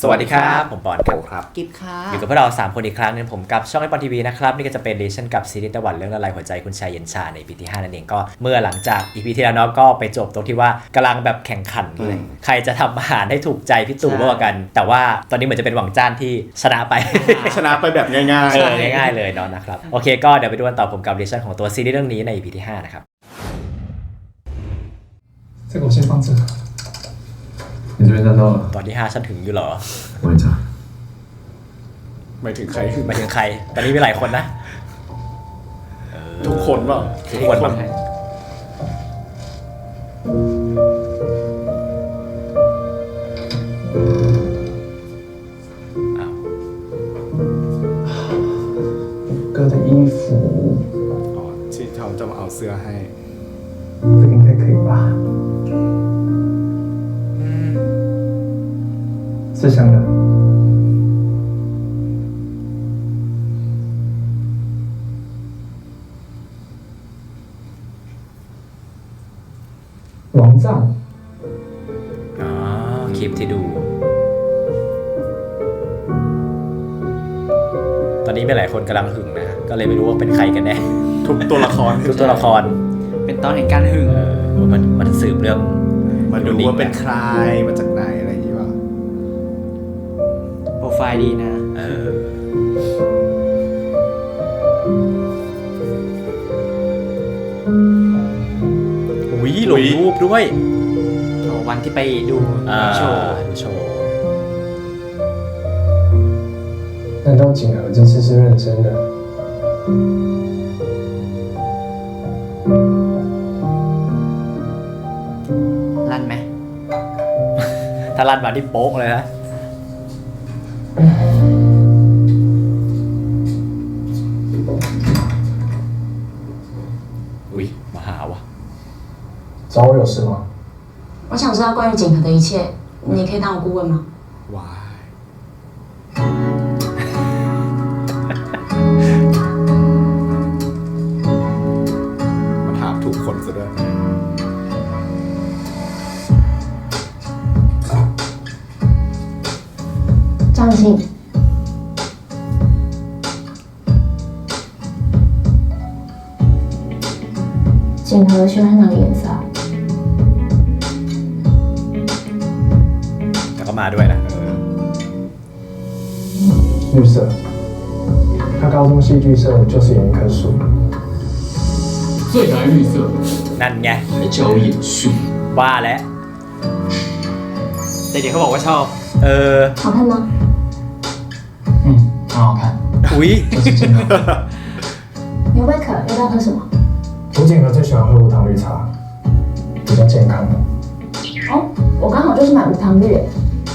สวัสดีครับ ผมปอนครับ ครับ กิฟค่ะ อยู่กับพวกเรา 3 คนอีกครั้งหนึงผมกับช่องไอปอนทีวีนะครับ นี่ก็จะเป็นเดชั่นกับซีรีส์ตะวันเรื่องละลายหัวใจคุณชายเย็นชาในปีที่ 5 นั่นเองก็เมื่อหลังจากอีพีที่แล้วเนาะก็ไปจบตรงที่ว่ากำลังแบบแข่งขันเลย อืม ใครจะทำอาหารให้ถูกใจพี่ตู่มากกว่ากัน แต่ว่าตอนนี้เหมือนจะเป็นหวังจ้านที่ชนะไป ชนะไปแบบง่าย เออง่ายๆเลยเนาะนะครับ โอเคก็เดี๋ยวไปดูกันต่อผมกับเดชั่นของตัวซีรีส์เรื่องนี้ใน EP ที่ 5 นะครับ 这个我先放这。 你这边站到了， ตอนที่ 5 ฉันถึงอยู่เหรอ 我一查。 ๆไม่ถึงใคร หมายถึงใคร ตอนนี้มีหลายคนนะ ทุกคนเปล่า ทุกคนปะ อ้าว 哥的衣服， อ๋อที่เขาจะมาเอาเสื้อให้ 这个应该可以吧？ 是香的。王藏， อ๋อคลิปที่ดู ตอนนี้มีหลายคนกำลังหึงนะ ก็เลยไม่รู้ว่าเป็นใครกันแน่ ทุกตัวละคร ทุกตัวละคร เป็นตอนแห่งการหึง เออมันมันสืบเรื่อง มาดูว่าเป็นใครมาจาก ไฟล์ดีนะ เอออุ้ยลงรูปด้วย โอ้วันที่ไปดู อ่า โชว์ ดูโชว์ 难道景和这次是认真的？ ลั่นไหม ถ้าลั่นมาที่โป๊กเลยนะ 找我有事吗？我想知道关于景和的一切，你可以当我顾问吗？ วายมาถามถูกคนซะด้วย 张信，景和喜欢哪个颜色啊？ มาด้วยนะเออ 绿色。他高中戏剧社就是演一棵树。最白绿色， นั่นไง 还教演术。 ว่าแล้ว แต่เดี๋ยวเขาบอกว่าชอบ เออ 好看吗？嗯，很好看。 อุ้ย 这是真的。你会不会渴？要不要喝什么？涂景和最喜欢喝无糖绿茶，比较健康。哦，我刚好就是买无糖绿耶。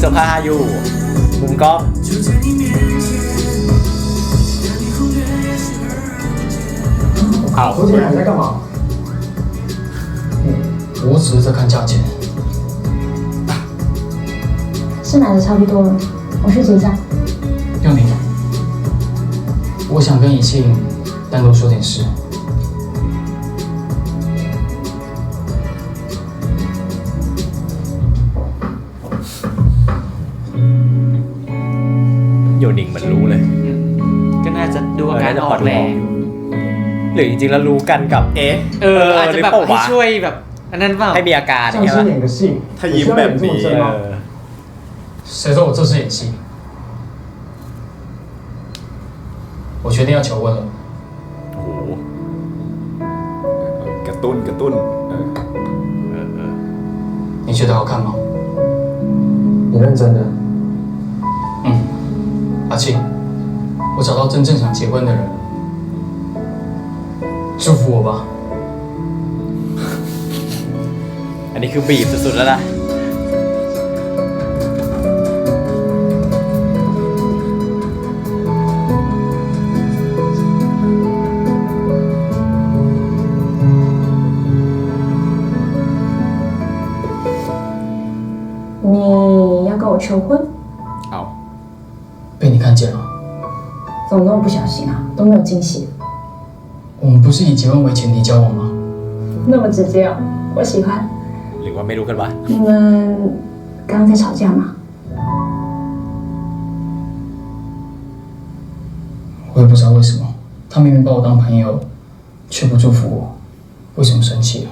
เขาดูเสื้อผ้าอยู่ มุมกล้อง 好涂景和你在干嘛？我只是在看价钱。是买的差不多了，我去结账。用你，我想跟怡庆单独说点事。 โยนิงเหมือนรู้เลย ก็น่าจะดูอาการ เออน่าจะ อ พอ อก ดู แหละ ออก หรือจริงๆแล้วรู้กันกับเอ๊ะ เอออาจจะแบบ หรืเปล่า ให้ วะ ช่วยแบบ อันนั้นเปล่า ให้มีอาการอย่าง 像 เงี้ย 是 ป่ะ 演个戏，他演你需要演这么本真吗？ เออ 谁说我这是演戏？我决定要求婚了。 โอ้โห กระตุ้นกระตุ้นเออ เออเออ 你觉得好看吗？你认真的？ 嗯，阿庆，我找到真正想结婚的人了。 祝福我吧。 อันนี้คือบีบสุดๆแล้วล่ะ 你要跟我求婚？ 不小心啊？都没有惊喜，我们不是以结婚为前提交往吗？那么直接哦，我喜欢。 หรือว่าไม่รู้กันวะ 你们刚刚在吵架吗？我也不知道为什么，他明明把我当朋友，却不祝福我，为什么生气了？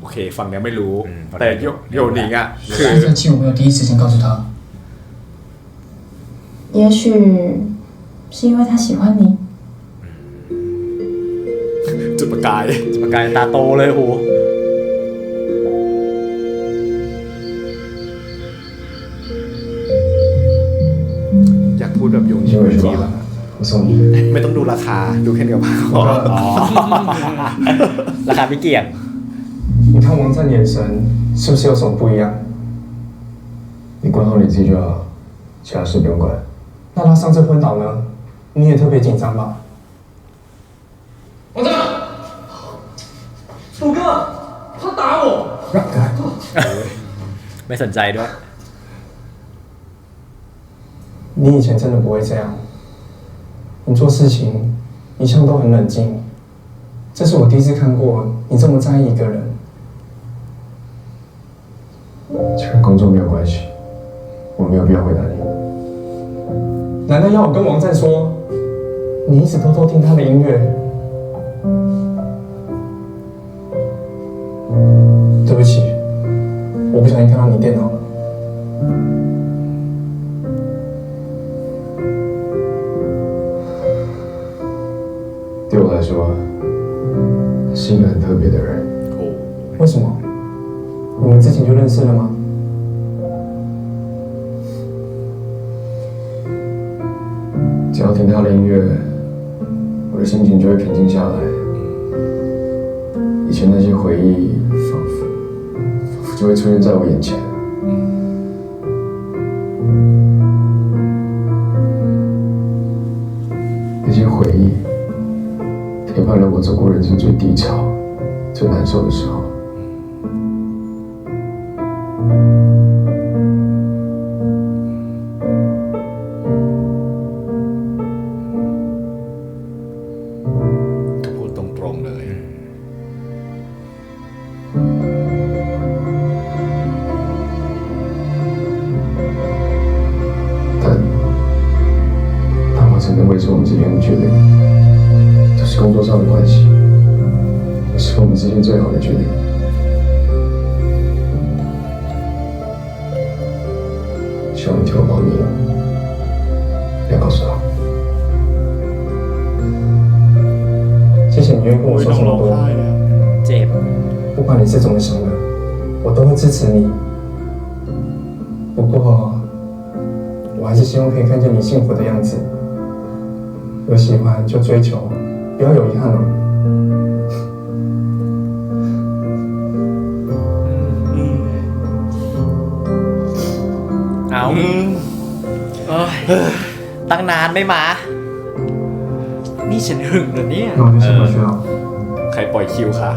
โอเคฝั่งเนี้ยไม่รู้ อืม แต่โยโยนิงอ่ะ คือ 他生气，我没有第一时间告诉他。也许 是因为他喜欢你。 จุดประกาย ประกายตาโตเลยโห อยากพูดแบบโยนิง 因为是 จี 吧 บ้าง 我送你。 ไม่ต้องดูราคาดูแค่เดียวพอ อ๋อ ราคาไม่เกี่ยง 你看王赞的眼神，是不是有什么不一样？你管好你自己就好，其他事不用管。那他上次昏倒呢？ 你也特别紧张吧？王正，虎哥，他打我。让开！ ไม่สนใจด้วย 你以前真的不会这样，你做事情一向都很冷静。这是我第一次看过你这么在意一个人。这跟工作没有关系，我没有必要回答你。难道要我跟王赞说， 你一直偷偷听他的音乐？追求，不要有遗憾哦。 เอา เอ้ย ตั้งนานไม่มา นี่ฉันหึงเหรอเนี่ย 那我就先回去了。 ใครปล่อยคิวคะ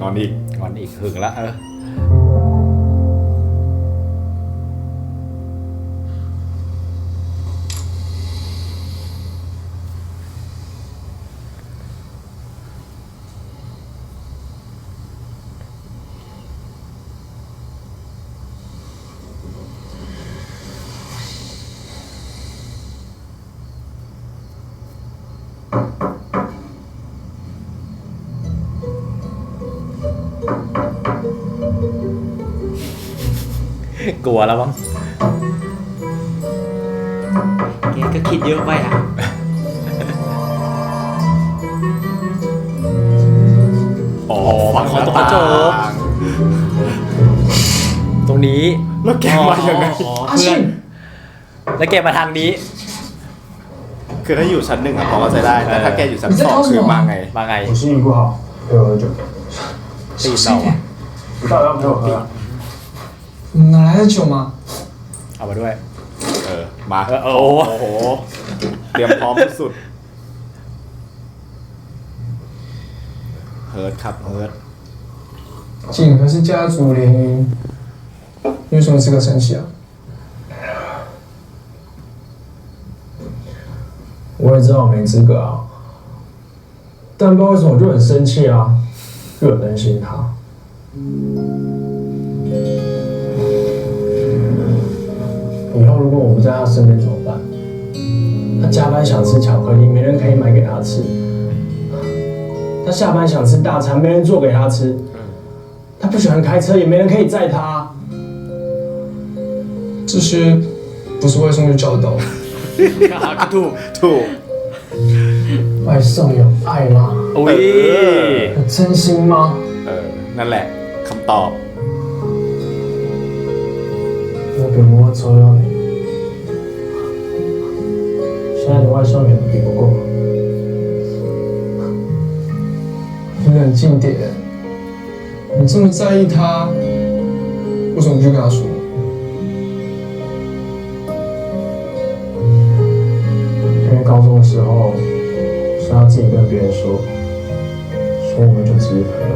นอนอีก งอนอีกหึงละเออ กลัวแล้วมั้งแกก็คิดเยอะไปอะ อ๋อฝั่ขอตกกระจกตรงนี้แล้วแกมาอย่างไงเพื่อนแล้วแกมาทางนี้ คือถ้าอยู่ชั้นหนึ่งอะพอเข้าใจได้ แต่ถ้าแกอยู่ชั้นสองคือมาไง มาไงตีเราอะ 哪来的酒嘛？ เอามาด้วย เออ มา เออโอ้โห โอ้โห เตรียมพร้อมสุดๆเฮิร์ตครับเฮิร์ต 景和是家族联姻，你为什么资格生气啊？我也知道我没资格啊，但不知道为什么我就很生气啊，就很担心他。 以后如果我不在他身边怎么办？他加班想吃巧克力，没人可以买给他吃；他下班想吃大餐，没人做给他吃。他不喜欢开车，也没人可以载他。这些不是外送就叫得到的。 ถูก ถูก 外送有爱吗？ อุ้ย 有真心吗？ เออ นั่นแหละคำตอบ 我比不过周佑你， 现在的外送员比不过。你冷静点，你这么在意他，为什么不去跟他说？因为高中的时候，是他自己跟别人说，说我们就只是朋友。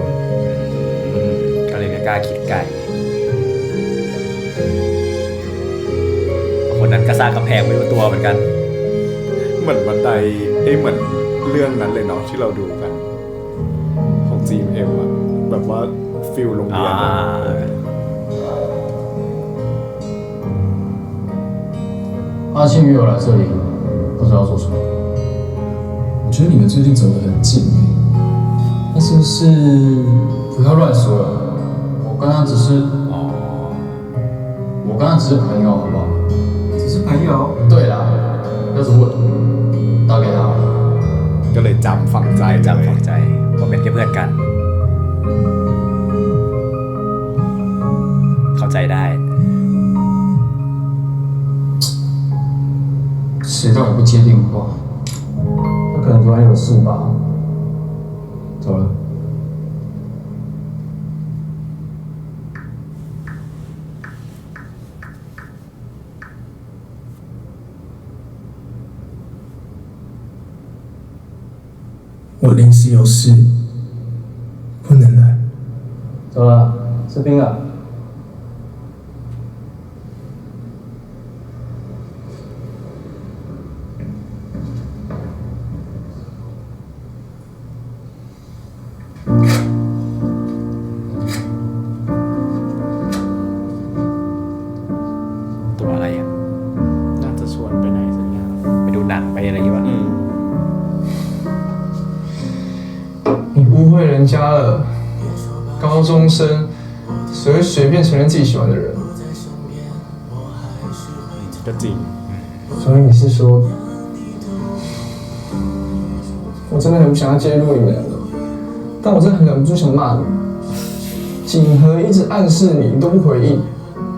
ก็เลยไม่กล้าคิดไกลคนนั้นก็สร้างกำแพงไว้บนตัวเหมือนกัน เห มือนบันไดเอ้ยเหมือนเรื่องนั้นเลยเนาะที่เราดูกัน ของ GMM อะแบบว่าฟิลโรงเรียนอะ อ่า เออ 阿庆约我来这里，不知道做什么。我觉得你们最近走得很近欸那是不是不要乱说了，我跟他只是，我跟他只是朋友，好不好？ ฝังใจ จำ เลย ฝังใจว่าเป็นแค่เพื่อนกัน เข้าใจได้ 谁叫你不接电话？他可能昨天有事吧。 sí 是家了高中生所以随便承认自己喜欢的人所以你是说我真的很不想要介入你们两个但我真的很忍不住想骂你。锦河一直暗示你你都不回应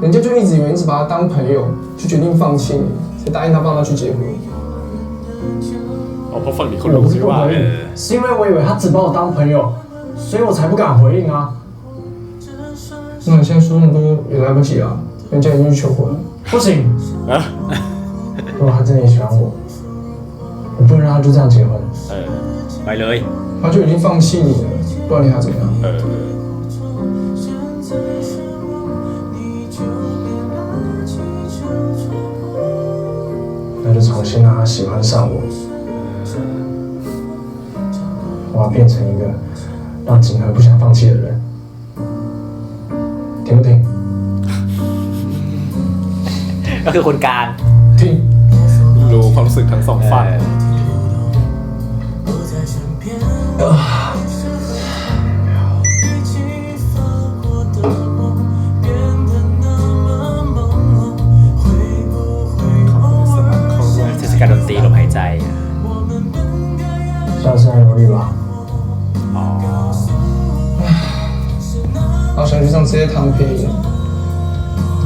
人家就一直以为你只把他当朋友就决定放弃你才答应他帮他去结婚。我不是不回应是因为我以为他只把我当朋友所以我才不敢回应啊！那你现在说那么多也来不及了，人家已经求婚了。不行，啊！如果他真的喜欢我，我不能让他就这样结婚。白雷，他就已经放弃你了，不然你他怎么样。那就重新让他喜欢上我，我要变成一个。让景和不想放弃的人，听不听？ ก็คือคนกลาง 听。 รู้ความรู้สึกทั้งสองฝั่ง เออ 好想去上这些堂配音，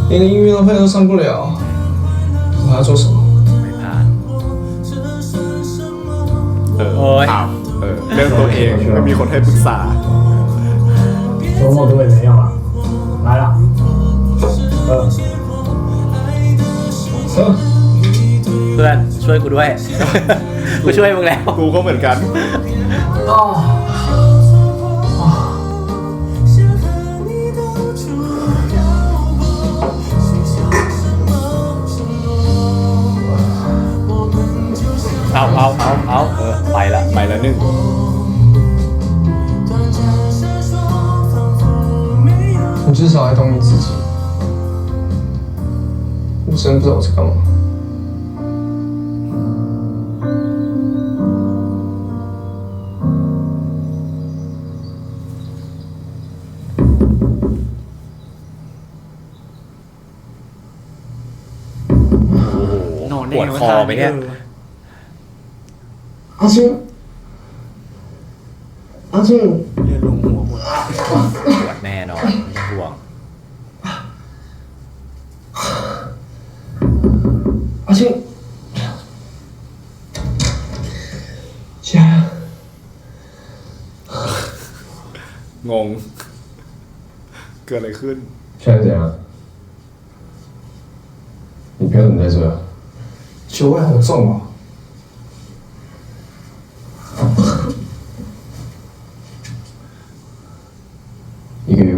连个音乐会都上不了，我还 还要做什么？ ไม่ผ่าน เออ โอ้ย อ้าวเออเรื่องตัวเองไม่มีคนให้ปรึกษา 周末都没有了，来了。呃，呃， เพื่อนช่วยกูด้วย กูช่วยมึงแล้ว กูก็เหมือนกัน เอาเอาเอาเอาเออไปละ ไปแล้วหนึ่ง 你至少还懂你自己。我真不知道我在干嘛。นอนได้ ปวด ไง คอไหมเนี่ย 阿青，阿青， เลือดลงหัวหมด ปวดแน่นอนไม่ต้องห่วง 阿青，起来了。 งง เกิดอะไรขึ้น 现在怎样？你凭什么在这？酒味好重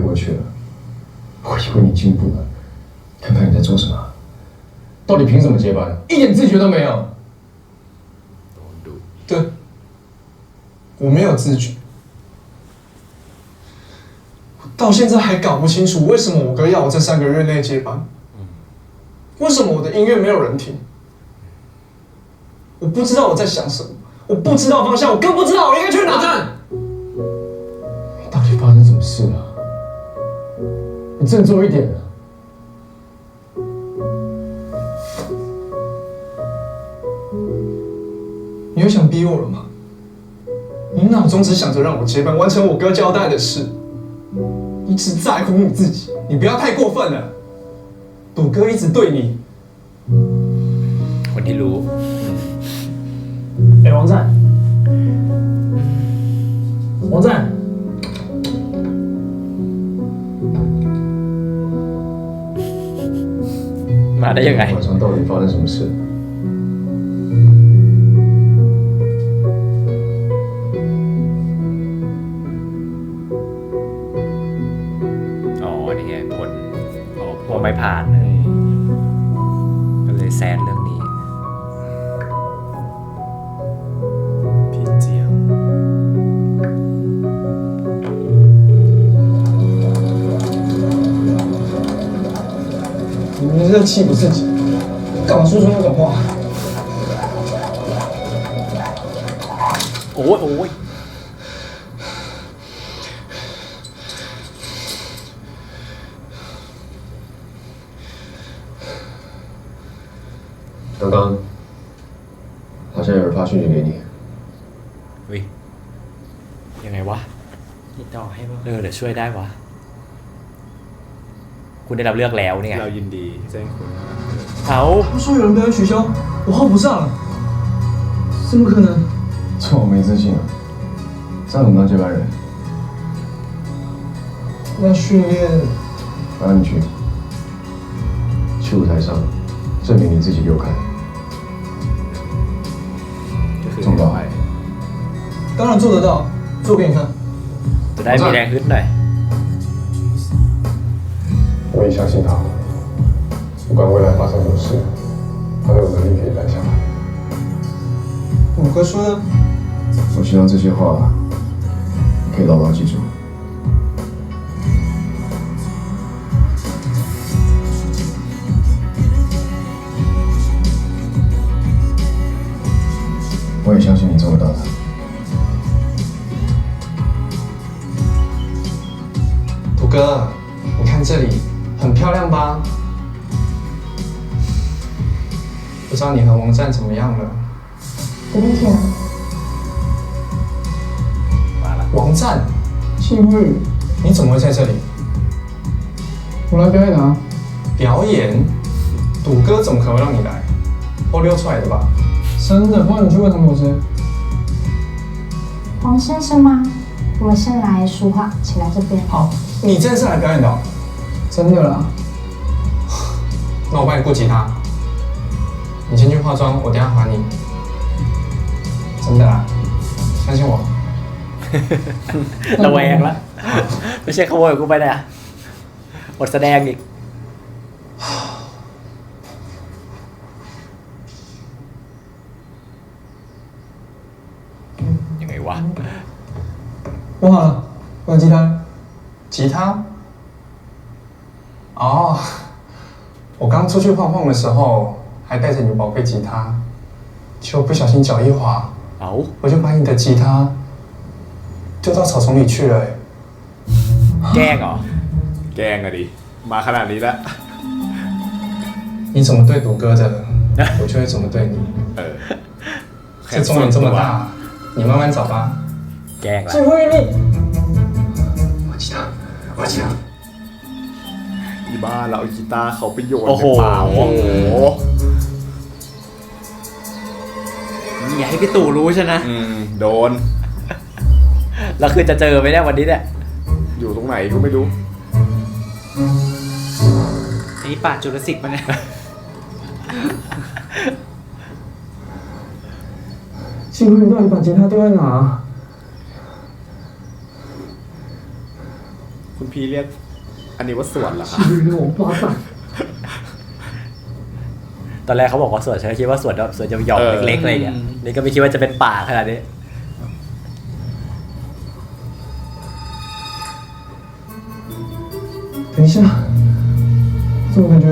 过去了，我以为你进步了，看看你在做什么。到底凭什么接班？一点自觉都没有。对，我没有自觉，我到现在还搞不清楚为什么我哥要我在三个月内接班，为什么我的音乐没有人听，我不知道我在想什么，我不知道方向，我更不知道我应该去哪站。到底发生什么事了？振作一点！你又想逼我了吗？你脑中只想着让我接班，完成我哥交代的事，你只在乎你自己，你不要太过分了。赌哥一直对你，我知路。晚上到底发生什么事？气不自己，干嘛说出那种话？ โอ้ยโอ้ย 刚刚好像有人发讯息给你， เฮ้ยยังไงวะ ติดต่อให้ป่ะ เออเดี๋ยวช่วยได้วะ คุณได้รับเลือกแล้วเนี่ย เรายินดีแจ้งคุณ เอา 他说有人表演取消，我号不上了，怎么可能？这我没自信啊！这样怎么当接班人？那训练让你去，去舞台上证明你自己给我看。 ก็คือ 中到 ไป 当然做得到，做给你看。 จะได้มีแรงขึ้นหน่อย 我也相信他，不管未来发生什么事，他都有能力可以带下来。五哥说的，我希望这些话你可以牢牢记住。我也相信你做得到的。五哥，你看这里很漂亮吧？不知道你和王湛怎么样了？怎完了？王湛，姓魏，你怎么会在这里？我来表演啊！表演？赌哥怎么可能会让你来？我溜出来的吧？真的？不然你去问他们是。王先生吗？我们先来说话，请来这边。好，你真是来表演的、哦。真的啦。那我帮你顾吉他，你先去化妆，我等一下还你。真的啦，相信我。 ระแวงละ ไม่ใช่ขโมยกูไปนะหมดแสดงอีก ยังไงวะ 我好了，我有吉他。吉他？ 刚出去晃晃的时候，还带着你宝贝吉他，结果不小心脚一滑， เอา 我就把你的吉他丢到草丛里去了、欸。 แกล้งเหรอ แกล้งอะดิ มาขนาดนี้แล้ว 你怎么对赌哥的，我就会怎么对你。 เออ 这中人这么大，你慢慢找吧。 แกล้งละ 最后一粒。我吉他，我吉他。 อีบ้าเราเอากีตาร์เขาไปโยนโอ้โห ในป่าโอ้โหอย่าให้พี่ตู่รู้ใช่นะ อืมโดน แล้วคือจะเจอไหมเนี่ยวันนี้เนี่ยอยู่ตรงไหนก็ไม่รู้ อันนี้ป่าจุลศิษย์มาเนี่ย 친구들ด้วยเหรอ.คุณพีเรียก อันนี้ว่าสวนเหรอครับ ชื่อหนูปอสักตอนแรกเขาบอกว่าสวนช่ไหมคิดว่าสวนแบบสวนหยองเออเล็กๆอะไรยเงี้ยนี่ก็ไม่คิดว่าจะเป็นป่าขนาดนี้等一下，怎么感觉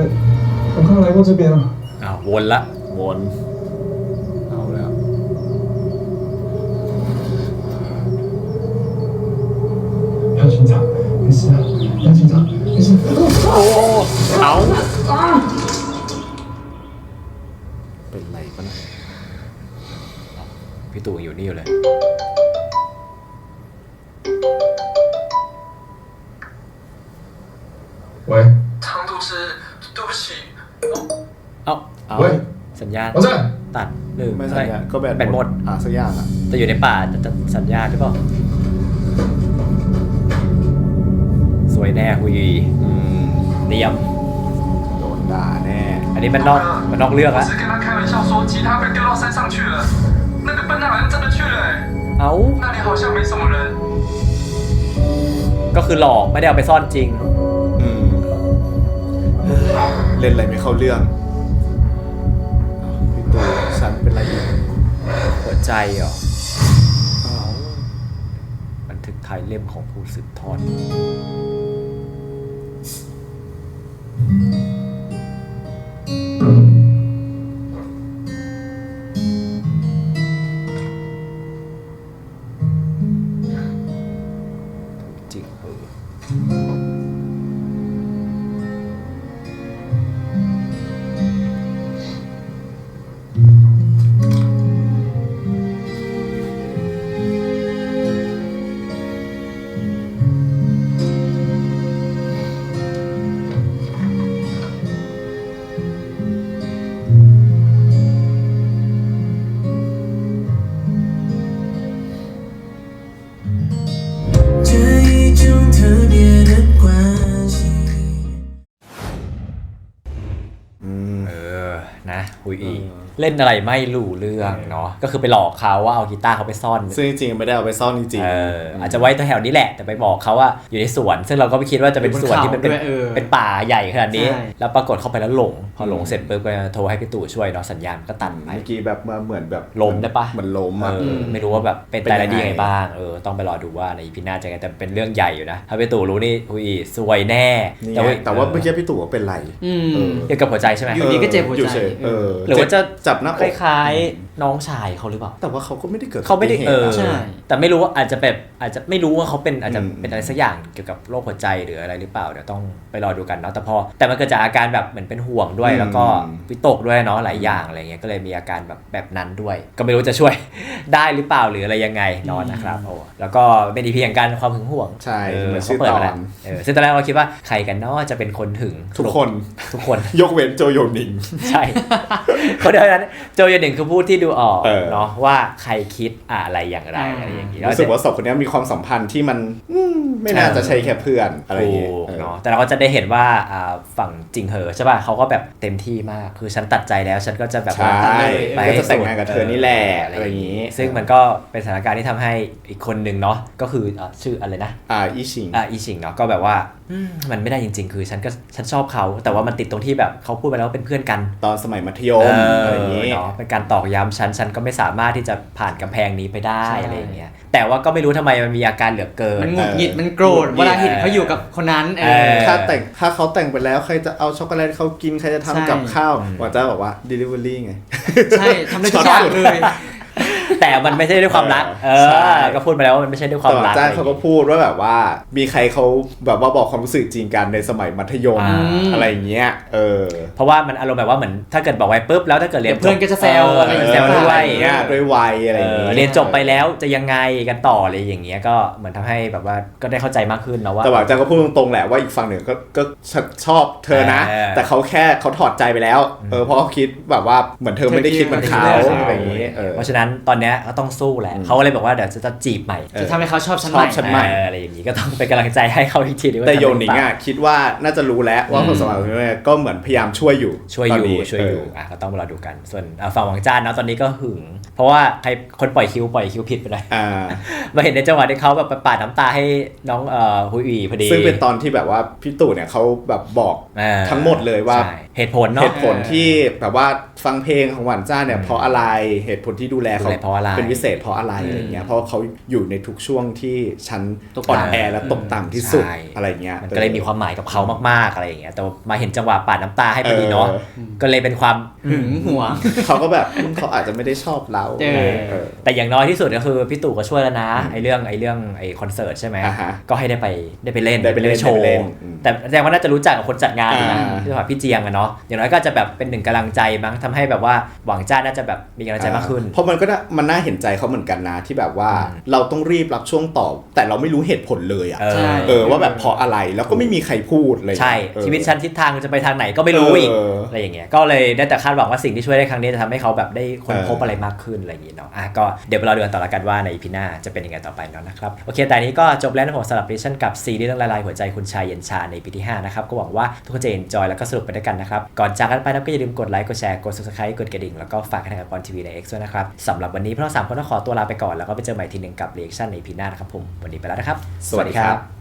我看来过这边了？啊，วนละวน เอา เป็นไรปะนะ พี่ตู่ยังอยู่นี่อยู่เลย 喂，唐督师，对不起， เอ้า เอา 喂， สัญญาณ 我在。 ตัดหรือ ไม่ใช่อะก็แบต แบตหมด อ่ะสักอย่างอ่ะ จะอยู่ในป่าจะจะสัญญาณหรือเปล่า สวยแน่คุย อืม เตรียม โดนด่าแน่ อันนี้มันนอกมันนอกเรื่อง 我 ละ 只是跟他开玩笑说吉他被丢到山上去了，那个笨蛋好像真的去了、欸， เอ้า 那里好像没什么人。 ก็คือหลอกไม่ได้เอาไปซ่อนจริง อืม เล่นอะไรไม่เข้าเรื่องพี่ตูฉันเป็นไรอีก หัวใจเหรอบันทึกท้ายเล่มของผู้สืบทอด เล่นอะไรไม่รู้เรื่องเนาะก็คือไปหลอกเขาว่าเอากีตาร์เขาไปซ่อนซึ่งจริงๆไม่ได้เอาไปซ่อนจริงเอออาจจะไว้แถวๆนี้แหละ แต่ไปบอกเขาว่าอยู่ในสวน ซึ่งเราก็ไม่คิดว่าจะเป็นสวนที่มันเป็นอยู่บนเขาด้วยเออเป็นป่าใหญ่ขนาดนี้ใช่แล้วปรากฏเข้าไปแล้วหลง พอหลงเสร็จปุ๊บก็โทรให้พี่ตู่ช่วยเนาะสัญญาณก็ตัดไปเมื่อกี้แบบมาเหมือนแบบล้มได้ปะเหมือนล้มเออะออไม่รู้ว่าแบบเป็นเป็นรายละยังไงเอียดยังไงบ้างเออต้องไปรอดูว่าในพีหน้าจะไงแต่เป็นเรื่องใหญ่อยู่นะถ้าพี่ตู่รู้นี่คุยสวยแน่นี่แต่ไงว่าแต่ว่าเมื่อกี้พี่ตู่ว่าเป็นไรอืมเออเกี่ยวกับหัวใจใช่ไหมอยู่ดีก็เจ็บหัวใจอยู่เฉยเออหรือว่าจะจับหน้าคอกล้าย น้องชายเขาหรือเปล่า แต่ว่าเขาก็ไม่ได้เกิดเขาไม่ได้อุบัเอติหอตุะใช่แต่ไม่รู้ว่าอาจจะแบบอาจจะไม่รู้ว่าเขาเป็นอาจจะอืมเป็นอะไรสักอย่างเกี่ยวกับโรคหัวใจหรืออะไรหรือเปล่าเดี๋ยวต้องไปรอดูกันเนาะแต่พอ แต่มันเกิดจากอาการแบบเหมือนเป็นห่วงด้วย แล้วก็วิตกด้วยเนาะหลายอย่างอะไรเงี้ยก็เลยมีอาการแบบแบบนั้นด้วย ก็ไม่รู้จะช่วยได้หรือเปล่าหรืออะไรยังไงเนอนนะครับโอ้แล้วก็เป็นอีพีอย่างการความหึงห่วงใช่เออเหมือนเขาชื่อเปิดตอมาแล้วนเออซึ่งตอนแรกเราคิดว่าใครกันเนาะจะเป็นคนหึงทุกคนทุกคน ยกเว้นโจโยนิงใช่เพราะดังนั้นโจยนหนึ่งคือพูดที่ดูออกเออ เนาะว่าใครคิดอะไรอย่างไรอะไรอย่างนี้รู้สึกว่าสองคนเนี้ยมีความสัมพันธ์ที่มันอืมไม่น่าจะใช่แค่เพื่อนอะไรอย่างถูเงี้ยกเออเนาะแต่เราก็จะได้เห็นว่าอ่าฝั่งจริงเหอใช่ป่ะเขาก็แบบเต็มที่มากคือฉันตัดใจแล้วฉันก็จะแบบว่าใช่ไปก็ให้จะแต่งงานกับเธอนี่แหละอะไรอย่างงี้ซึ่งมันก็เป็นสถานการณ์ที่ทำให้อีกคนหนึ่งเนาะก็คืออะชื่ออะไรนะ อ่าอีชิง อะอีชิงเนาะก็แบบว่าอืมมันไม่ได้จริง ๆ คือฉันก็ฉันชอบเขา แต่ว่ามันติดตรงที่แบบเขาพูดไปแล้วว่าเป็นเพื่อนกันตอนสมัยมัธยเอมออะไรอย่างงี้เนาะเป็นการตอกย้ำฉันฉันก็ไม่สามารถที่จะผ่านกำแพงนี้ไปได้ใช่อะไรอย่างเงี้ยแต่ว่าก็ไม่รู้ทำไมมันมีอาการเหลือเกิน มันหงุดหงิดมันโกรธหงุดหงิดเวลาเห็นเขาอยู่กับคนนั้นเอเอออถ้าแต่งถ้าเขาแต่งไปแล้วใครจะเอาช็อกโกแลตเขากินใครจะใช่ทำกับข้าวหวังจะบอกว่า delivery ไงใช่ทำได้ทุกอย่างเลย แต่มันไม่ใช่ด้วยความรัก เอใช่ อ ก็พูดไปแล้วว่ามันไม่ใช่ด้วยความแต่หวัรังกจ้าอะไรอย่เขางก็งี้พูดว่าแบบว่า มีใครเขาแบบว่าบอกความรู้สึกจริงกันในสมัยมัธยมอ่า อะไรอย่างเงี้ย เออเพราะว่ามันอารมณ์แบบว่าเหมือนถ้าเกิดบอกไว้ปุ๊บแล้วถ้าเกิดเรียนเดี๋ยวเพื่อนก็จะแซวเอออะไรอย่างเงี้แซยวด้วยอะไรอย่างเงี้ยด้วยวัยอะไรอย่างเอเงี้อย เรียนจบไปแล้วจะยังไงกันต่ออะไรอย่างเงี้ยก็เหมือนทำให้แบบว่าก็ได้เข้าใจมากขึ้นนะว่า แต่หวังจ้าก็พูดตรงๆแหละว่าอีกฝั่งหนึ่งก็ก็ชอบเธอนะ เออ แต่เขาแค่เขาถอดใจไปแล้ว เออเพราะเขาคิดแบบว่าเหมือนเธอไม่ได้คิดเหมือนเขาเธอคิดเหมือนเขาอะไรอย่างงี้เออ เพราะฉะนั้นตอนเนี้ยก็ต้องสู้แหละอืมเขาก็เลยบอกว่าเดี๋ยวจะจีบใหม่เออจะทำให้เขาชอบฉันชอบใหม่ฉันใหม่เอออะไรอย่างงี้ก็ต้องเป็นกำลังใจให้เขาอีกทีนึงว่าแต่ทำโยได้หรืนิเปงล่าอะคิดว่าน่าจะรู้แล้วว่าความสัมพันธ์ของแม่ก็เหมือนพยายามช่วยอยู่ช่วยอตนยู่นี้ช่วยอยู่เอะก็ต้องมารอดูกัน ส่วนอะฝั่งหวังจ้านเนาะตอนนี้ก็หึง เพราะว่าใครคนปล่อยคิวปล่อยคิวผิดไปเลยอ่ามาเห็นในจังหวะที่เขาแบบไปปาดน้ำตาให้น้องเอ่อฮุยอีพอดีซึ่งเป็นตอนที่แบบว่าพี่ตู่เนี่ยเขาแบบบอกเออทั้งหมดเลยว่าใช่เหตุผลเนาะเหตุผลที่แบบว่าฟังเพลงของหวานจ้าเนี่ยเพราะอะไรเหตุผลที่ดูแลเขาดูแลเพราะอะไรนพิเศษเพราะอะไรอะไรเงี้ยเพราะเขาอยู่ในทุกช่วงที่ฉันตกอ่อนต่ำแอและตกต่ำที่สุดใช่อะไรเงี้ยมันก็เลยมีความหมายกับเขามากๆอะไรอย่างเงี้ยแต่ว่ามาเห็นจังหวะปาดน้ำตาให้พอดีเนาะเออก็เลยเป็นความหึงหวงเขาก็แบบเขาอาจจะไม่ได้ชอบเราเออเออแต่อย่างน้อยที่สุดก็คือพี่ตู่ก็ช่วยแล้วนะไอ้เรื่องไอ้เรื่องไอ้คอนเสิร์ตใช่ไหมอ่าฮะก็ให้ได้ไปได้ไปเล่นได้ไปเล่นโชว์ได้ไปเล่นอืมแต่แสดงว่าน่าจะรู้จักกับคนจัดงานอยู่นะอ่าที่ว่าพี่เจียงอะเนาะอย่างน้อยก็จะแบบเป็นหนึ่งกำลังใจมั้งทำให้แบบว่าหวังจ้าน่าจะแบบมีกำลังใจมากขึ้นเพราะมันก็น่ามันน่าเห็นใจเขาเหมือนกันนะที่แบบว่าอืมเราต้องรีบรับช่วงต่อ แต่เราไม่รู้เหตุผลเลยอะเออใช่ เออว่าแบบเพราะอะไรแล้วก็ไม่มีใครพูดเลยใช่เออ ชีวิตฉันทิศทางจะไปทางไหนก็ไม่รู้อีกเออออะไรอย่างเงี้ยก็เลยได้แต่คาดหวังว่าสิ่งที่ช่วยได้ครั้งนี้จะทำให้เขาแบบได้ค้นพบเอออ อะไรมากขึ้นอะไรอย่างงี้เนาะอะก็เดี๋ยวเราดูกันต่อละกันว่าในพีหน้าจะเป็นยังไงต่อไปเนาะนะครับโอเคแต่อันนี้ก็จบแล้วนะผมสำหรับดิชั่นกับซีรีส์เรื่องละลายหัวใจคุณชายเย็นชาในปีที่5นะครับก็หวังว่าทุกคนจะเอนจอยแล้วก็สนุกไปด้วยกันนะครับก่อนจากกันไปนะครับก็อย่าลืมกดไลค์กดแชร์กด subscribe กดกระดิ่งแล้วก็ฝากกันทางกับปอนทีวีใน X ด้วยนะครับสำหรับวันนี้พวกเราสามคนต้องขอตัวลาไปก่อนแล้วก็ไปเจอใหม่ทีหนึ่งกับเรีแอคชั่นในพีหน้านะครับผมวันนี้ไปแล้วนะครับ สวัสดีครับ